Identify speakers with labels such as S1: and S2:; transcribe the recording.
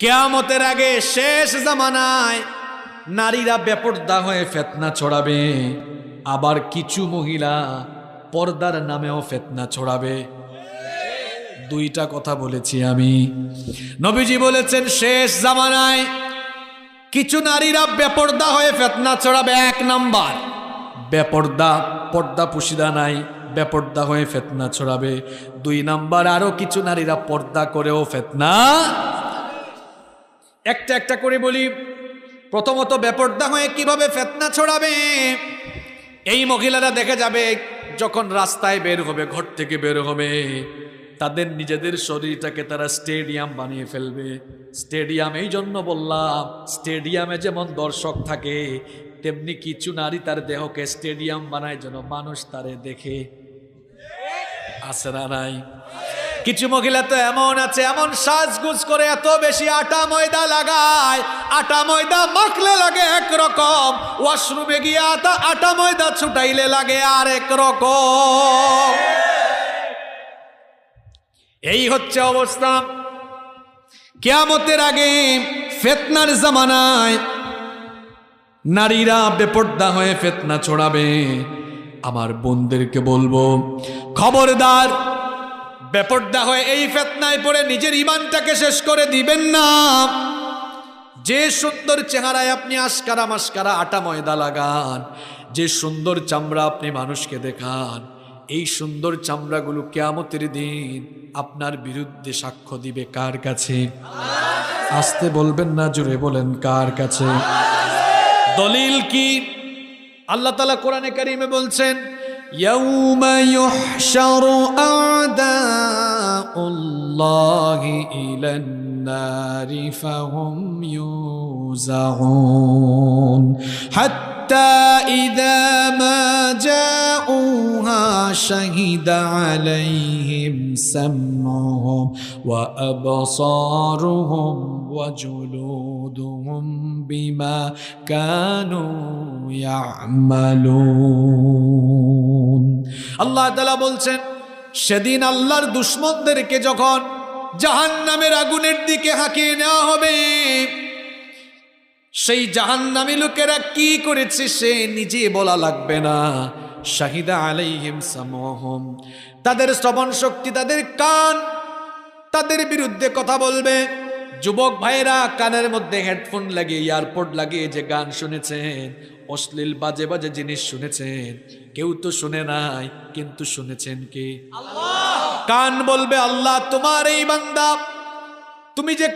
S1: কেয়ামতের আগে শেষ জামানায় নারীরা বেপর্দা হয়ে ফেতনা ছড়াবে, আবার কিছু মহিলা পর্দার নামেও ফেতনা ছড়াবে। দুইটা কথা বলেছি আমি। নবীজি বলেছেন, শেষ জামানায় কিছু নারীরা বেপর্দা হয়ে ফেতনা ছড়াবে, এক নাম্বার, বেপর্দা, পর্দা পুশিদা নাই, বেপর্দা হয়ে ফেতনা ছড়াবে। দুই নাম্বার, আরও কিছু নারীরা পর্দা করেও ফেতনা একটা একটা করে বলি। প্রথমত বেপর্দা হয়ে কীভাবে ফেতনা ছড়াবে? এই মহিলারা দেখে যাবে, যখন রাস্তায় বের হবে, ঘর থেকে বের হবে, তাদের নিজেদের শরীরটাকে তারা স্টেডিয়াম বানিয়ে ফেলবে। স্টেডিয়াম, এই জন্য বললাম, স্টেডিয়ামে যেমন দর্শক থাকে, তেমনি কিছু নারী তার দেহকে স্টেডিয়াম বানায়, যেন মানুষ তারে দেখে। না নাই? কিছু মহিলা তো এমন আছে, এমন সাজগুজ করে এত বেশি আটা ময়দা লাগায়। আটা ময়দা মাখলে লাগে একরকম, ওয়াশরুমে গিয়ে আটা আটা ময়দা ছুটাইলে লাগে আর এক রকম। এই হচ্ছে অবস্থা। কেয়ামতের আগে ফেতনার জামানায় নারীরা বেপর্দা হয়ে ফেতনা ছড়াবে। আমার বোনদেরকে বলব, খবরদার বেপর্দা হয়ে এই ফেতনায় পড়ে নিজের ইমানটাকে শেষ করে দিবেন না। যে সুন্দর চেহারায় আপনি আশকারা মাস্কারা আটা ময়দা লাগান, যে সুন্দর চামড়া আপনি মানুষকে দেখান, এই সুন্দর চামড়াগুলো কেয়ামতের দিন আপনার বিরুদ্ধে সাক্ষ্য দিবে কার কাছে? আসতে বলবেন না জুড়ে বলেন কার কাছে? দলিল কি? আল্লাহ তালা কোরআনে কারিমে বলছেন يوم يحشر أعداء الله إلى النار فهم يوزعون. حتى إذا ما جاءوها شهد عليهم سمعهم وأبصارهم وجلودهم بما كانوا يعملون আল্লাহ তালা বলছেন সেদিন আল্লাহর দুশ্মনদেরকে যখন জাহান নামের আগুনের দিকে হাঁকিয়ে নেওয়া হবে সেই জাহান্নামী লোকেরা কি করেছে সে নিজে বলা লাগবে না শাহিদা আলাইহিম সামহম তাদের শ্রবণ শক্তি তাদের কান তাদের বিরুদ্ধে কথা বলবে যুবক ভাইরা কানের মধ্যে হেডফোন লাগিয়ে এয়ারপোর্ট লাগিয়ে যে গান শুনেছেন অশ্লীল বাজে বাজে জিনিস শুনেছেন কেউ তো শুনে নাই কিন্তু শুনেছেন কে? কান বলবে আল্লাহ তোমার এই বান্দা। তুমি যে